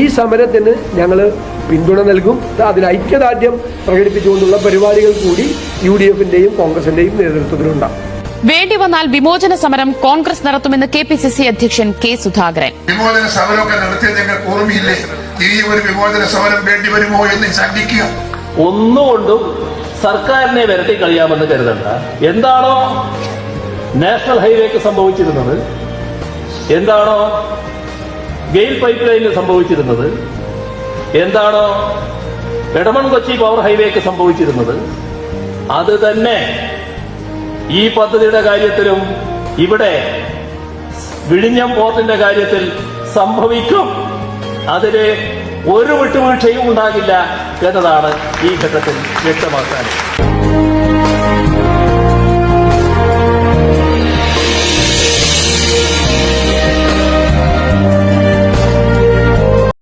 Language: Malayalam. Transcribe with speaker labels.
Speaker 1: ഈ സമരത്തിന് ഞങ്ങൾ പിന്തുണ നൽകും. അതിൽ ഐക്യദാർഢ്യം പ്രകടിപ്പിച്ചുകൊണ്ടുള്ള പരിപാടികൾ കൂടി യു ഡി എഫിന്റെയും കോൺഗ്രസിന്റെയും നേതൃത്വത്തിലുണ്ടാകും.
Speaker 2: വേണ്ടി വന്നാൽ വിമോചന സമരം കോൺഗ്രസ് നടത്തുമെന്ന് കെ പി സി സി അധ്യക്ഷൻ കെ സുധാകരൻ.
Speaker 3: വിമോചന സമരമൊക്കെ നടത്തിയത് ഞങ്ങൾക്ക് ഓർമ്മയില്ലേ? ഇനി ഒരു വിമോചന സമരം വേണ്ടി വരുമോ എന്ന് ശങ്കിക്കുക.
Speaker 4: ഒന്നുകൊണ്ടും സർക്കാരിനെ വരട്ടി കളിയാമെന്ന് കരുതണ്ട. എന്താണോ നാഷണൽ ഹൈവേക്ക് സംഭവിച്ചിരുന്നത്? എന്താണോ ഗെയിൽ പൈപ്പ് ലൈനിൽ സംഭവിച്ചിരുന്നത് എന്താണോ? എടമൺ കൊച്ചി പവർ ഹൈവേക്ക് സംഭവിച്ചിരുന്നത്. അത് തന്നെ ഈ പദ്ധതിയുടെ കാര്യത്തിലും ഇവിടെ വിഴിഞ്ഞം പോർട്ടിന്റെ കാര്യത്തിൽ സംഭവിക്കും. അതിൽ ഒരു വിട്ടുവീഴ്ചയും ഉണ്ടാകില്ല എന്നതാണ് ഈ ഘട്ടത്തിൽ വ്യക്തമാക്കാൻ.